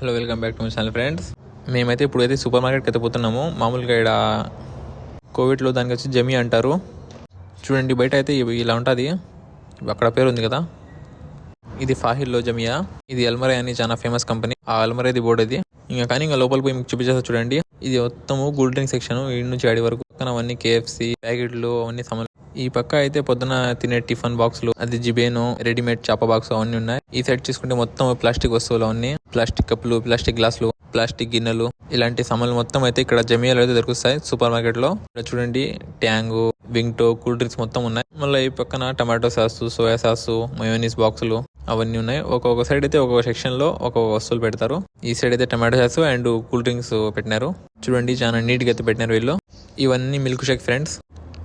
Hello welcome back to my channel friends మేమైతే ఇప్పుడైతే super మార్కెట్కి అయితే పోతున్నాము. మామూలుగా ఇక్కడ కోవిడ్లో దానికి వచ్చి జమి అంటారు. చూడండి బయట అయితే ఇలా ఉంటుంది. అక్కడ పేరు ఉంది కదా. ఇది ఫాహిల్లో జమియా. ఇది ఎల్మరే అని చాలా ఫేమస్ కంపెనీ ఆ అల్మరేది బోర్డు ఇది. ఇంకా కానీ ఇంకా లోపల పోయి మీకు చూపించేస్తా చూడండి. ఇది మొత్తము కూల్ డ్రింక్ సెక్షన్ ఈ నుంచి ఆడి వరకు పక్కన అవన్నీ కేఎఫ్సి ప్యాకెట్లు అవన్నీ సామాన్లు ఈ పక్క అయితే పొద్దున తినే టిఫిన్ బాక్సులు అది జిబేను రెడీమేడ్ చాప బాక్స్ అవన్నీ ఉన్నాయి. ఈ సైడ్ చూసుకుంటే మొత్తం ప్లాస్టిక్ వస్తువులు అవన్నీ. ప్లాస్టిక్ కప్పులు ప్లాస్టిక్ గ్లాసులు ప్లాస్టిక్ గిన్నెలు ఇలాంటి సామాన్లు మొత్తం అయితే ఇక్కడ జమియాలు అయితే దొరుకుతాయి సూపర్ మార్కెట్లో చూడండి ట్యాంగు వింగ్టో కూల్ డ్రింక్స్ మొత్తం ఉన్నాయి. మళ్ళీ ఈ పక్కన tomato sauce soya sauce mayonnaise బాక్సులు అవన్నీ ఉన్నాయి. ఒక్కొక్క సైడ్ అయితే ఒక్కొక్క సెక్షన్లో ఒక్కొక్క వస్తువులు పెడతారు. ఈ సైడ్ అయితే tomato sauce and cool drinks పెట్టినారు. చూడండి చాలా నీట్గా అయితే పెట్టినారు వీళ్ళు. ఇవన్నీ మిల్క్ షేక్ ఫ్రెండ్స్.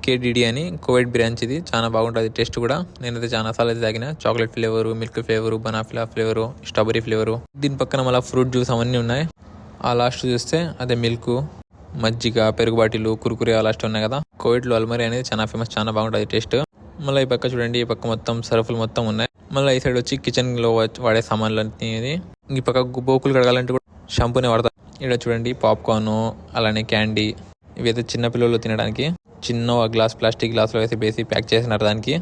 కేడిడి అని కోవిడ్ బ్రాంచ్ ఇది. చాలా బాగుంటుంది. టేస్ట్ కూడా. నేనైతే చాలా సార్లు అయితే తాగిన. Chocolate flavour milk flavour vanilla flavour strawberry flavour దీని పక్కన మళ్ళీ ఫ్రూట్ జ్యూస్ అవన్నీ ఉన్నాయి. ఆ లాస్ట్ చూస్తే అదే మిల్క్ మజ్జిగ పెరుగు బాటిల్ కురుకురే ఆ లాస్ట్ ఉన్నాయి కదా. కోవిడ్లో అల్మరీ అనేది చాలా ఫేమస్ చాలా బాగుంటుంది టేస్ట్ మళ్ళీ ఈ పక్క చూడండి. ఈ పక్క మొత్తం సరుకులు మొత్తం ఉన్నాయి. మళ్ళీ ఈ సైడ్ వచ్చి కిచెన్లో వాడే సామాన్లు అనేది ఈ పక్క బోకులు కడగాలంటే కూడా షాంపూనే వాడతారు. ఇక్కడ చూడండి పాప్కార్న్ అలానే క్యాండీ ఇవైతే చిన్న పిల్లలు తినడానికి. చిన్న గ్లాస్ ప్లాస్టిక్ గ్లాస్లో వేసి వేసి ప్యాక్ చేసినారు దానికి.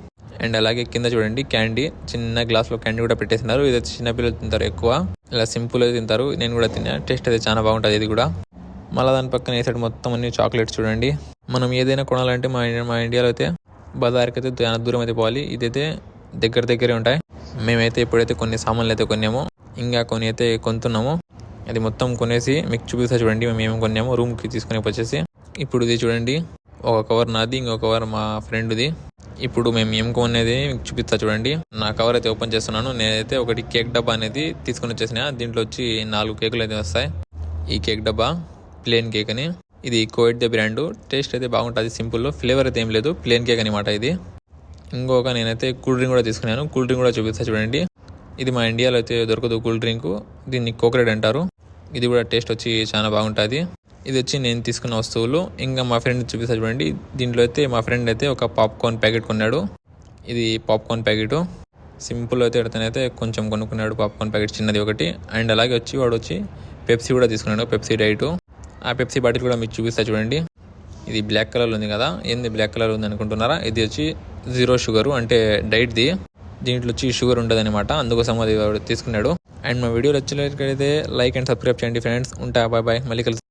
అండ్ అలాగే కింద చూడండి క్యాండీ. చిన్న గ్లాస్లో క్యాండీ కూడా పెట్టేసినారు. ఇది చిన్న పిల్లలు తింటారు ఎక్కువ. ఇలా సింపుల్ అయితే తింటారు. నేను కూడా తిన్నా. టేస్ట్ అయితే చాలా బాగుంటుంది ఇది కూడా. మళ్ళీ దాని పక్కన ఈ సైడ్ మొత్తం అన్ని చాక్లెట్స్ చూడండి. మనం ఏదైనా కొనాలంటే మా ఇండియా మా ఇండియాలో అయితే బజార్కి అయితే చాలా దూరం అయితే పోవాలి. ఇదైతే దగ్గర దగ్గరే ఉంటాయి. మేమైతే ఇప్పుడైతే కొన్ని సామాన్లు అయితే కొన్నాము ఇంకా కొన్ని అయితే కొంటున్నాము అది మొత్తం కొనేసి మీకు చూపిస్తా చూడండి. మేము ఏమేమి కొన్నాము. రూమ్కి తీసుకొని వచ్చేసి. ఇప్పుడు ఇది చూడండి. ఒక కవర్ నాది ఇంకో కవర్ మా ఫ్రెండ్ది ఇప్పుడు మేము ఏం కొనేది మీకు చూపిస్తా చూడండి. నా కవర్ అయితే ఓపెన్ చేస్తున్నాను. నేనైతే ఒకటి కేక్ డబ్బా అనేది తీసుకొని వచ్చేసిన. దీంట్లో వచ్చి నాలుగు కేకులు అయితే వస్తాయి. ఈ కేక్ డబ్బా ప్లేన్ కేక్ అని. ఇది కోవిడ్ ద బ్రాండ్ టేస్ట్ అయితే బాగుంటుంది సింపుల్ ఫ్లేవర్ అయితే ఏం లేదు ప్లేన్ కేక్ అనమాట ఇది. ఇంకొక నేనైతే కూల్ డ్రింక్ కూడా తీసుకున్నాను. కూల్ డ్రింక్ కూడా చూపిస్తా చూడండి. ఇది మా ఇండియాలో అయితే దొరకదు కూల్ డ్రింక్ దీన్ని కోకరెడ్ అంటారు. ఇది కూడా టేస్ట్ వచ్చి చాలా బాగుంటుంది. ఇది వచ్చి నేను తీసుకున్న వస్తువులు. ఇంకా మా ఫ్రెండ్ చూపిస్తా చూడండి. దీంట్లో అయితే మా ఫ్రెండ్ అయితే ఒక పాప్కార్న్ ప్యాకెట్ కొన్నాడు. ఇది పాప్కార్న్ ప్యాకెట్. సింపుల్ అయితే అయితే కొంచెం కొనుక్కున్నాడు పాప్కార్న్ ప్యాకెట్ చిన్నది ఒకటి. అండ్ అలాగే వచ్చి వాడు వచ్చి పెప్సీ కూడా తీసుకున్నాడు పెప్సీ డైట్. ఆ పెప్సీ బాటిల్ కూడా మీకు చూపిస్తా చూడండి. ఇది బ్లాక్ కలర్ ఉంది కదా. ఏంది బ్లాక్ కలర్ ఉంది అనుకుంటున్నారా? ఇది వచ్చి జీరో షుగర్ అంటే డైట్ది. దీంట్లో వచ్చి షుగర్ ఉంటుంది అనమాట అందుకోసం అది తీసుకున్నాడు. అండ్ మా వీడియోలు వచ్చినట్లయితే లైక్ అండ్ సబ్స్క్రైబ్ చేయండి ఫ్రెండ్స్. ఉంటా బాయ్ బాయ్. మళ్ళీ కలిసి.